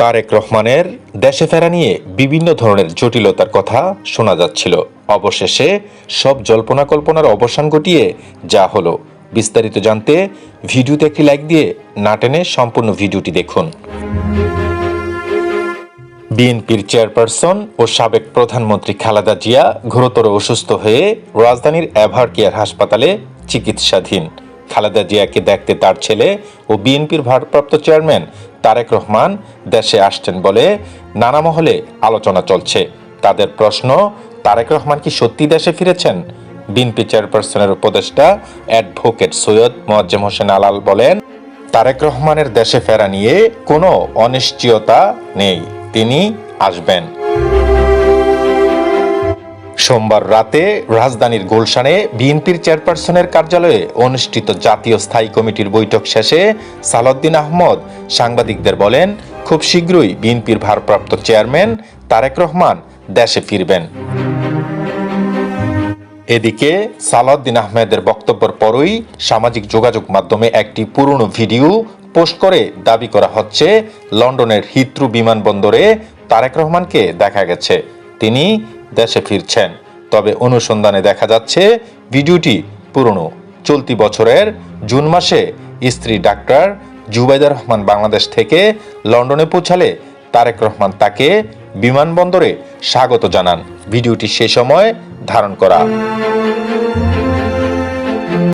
তারেক রহমানের দেশে ফেরা নিয়ে বিভিন্ন ধরনের জটিলতার কথা শোনা যাচ্ছিল। অবশেষে সব জল্পনা কল্পনার অবসান ঘটিয়ে যা হলো। বিস্তারিত জানতে ভিডিওতে একটি লাইক দিয়ে না টেনে সম্পূর্ণ ভিডিওটি দেখুন। বিএনপির চেয়ারপারসন ও সাবেক প্রধানমন্ত্রী খালেদা জিয়া ঘোরতর অসুস্থ হয়ে রাজধানীর এভার কেয়ার হাসপাতালে চিকিৎসাধীন। খালেদা জিয়াকে দেখতে তার ছেলে ও বিএনপির ভারপ্রাপ্ত চেয়ারম্যান তারেক রহমান দেশে আসছেন বলে নানা মহলে আলোচনা চলছে। তাদের প্রশ্ন, তারেক রহমান কি সত্যি দেশে ফিরেছেন? বিএনপি চেয়ারপারসনের উপদেষ্টা অ্যাডভোকেট সৈয়দ মোয়াজ্জেম হোসেন আলাল বলেন, তারেক রহমানের দেশে ফেরা নিয়ে কোনো অনিশ্চয়তা নেই। তিনি আসবেন। সোমবার রাতে রাজধানীর গুলশানে বিএনপির চেয়ারপারসনের কার্যালয়ে অনুষ্ঠিত জাতীয় স্থায়ী কমিটির বৈঠক শেষে সালাউদ্দিন আহমদ সাংবাদিকদের বলেন, খুব শীঘ্রই বিএনপির ভারপ্রাপ্ত চেয়ারম্যান তারেক রহমান দেশে ফিরবেন। এদিকে সালাউদ্দিন আহমেদের বক্তব্যের পরই সামাজিক যোগাযোগ মাধ্যমে একটি পুরনো ভিডিও পোস্ট করে দাবি করা হচ্ছে, লন্ডনের হিত্রু বিমানবন্দরে তারেক রহমানকে দেখা গেছে। তিনি দেশে ফিরছেন। তবে অনুসন্ধানে দেখা যাচ্ছে, ভিডিওটি পুরনো। চলতি বছরের জুন মাসে স্ত্রী ডাক্তার জুবাইদা রহমান বাংলাদেশ থেকে লন্ডনে পৌঁছালে তারেক রহমান তাকে বিমানবন্দরে স্বাগত জানান। ভিডিওটি সে সময় ধারণ করা।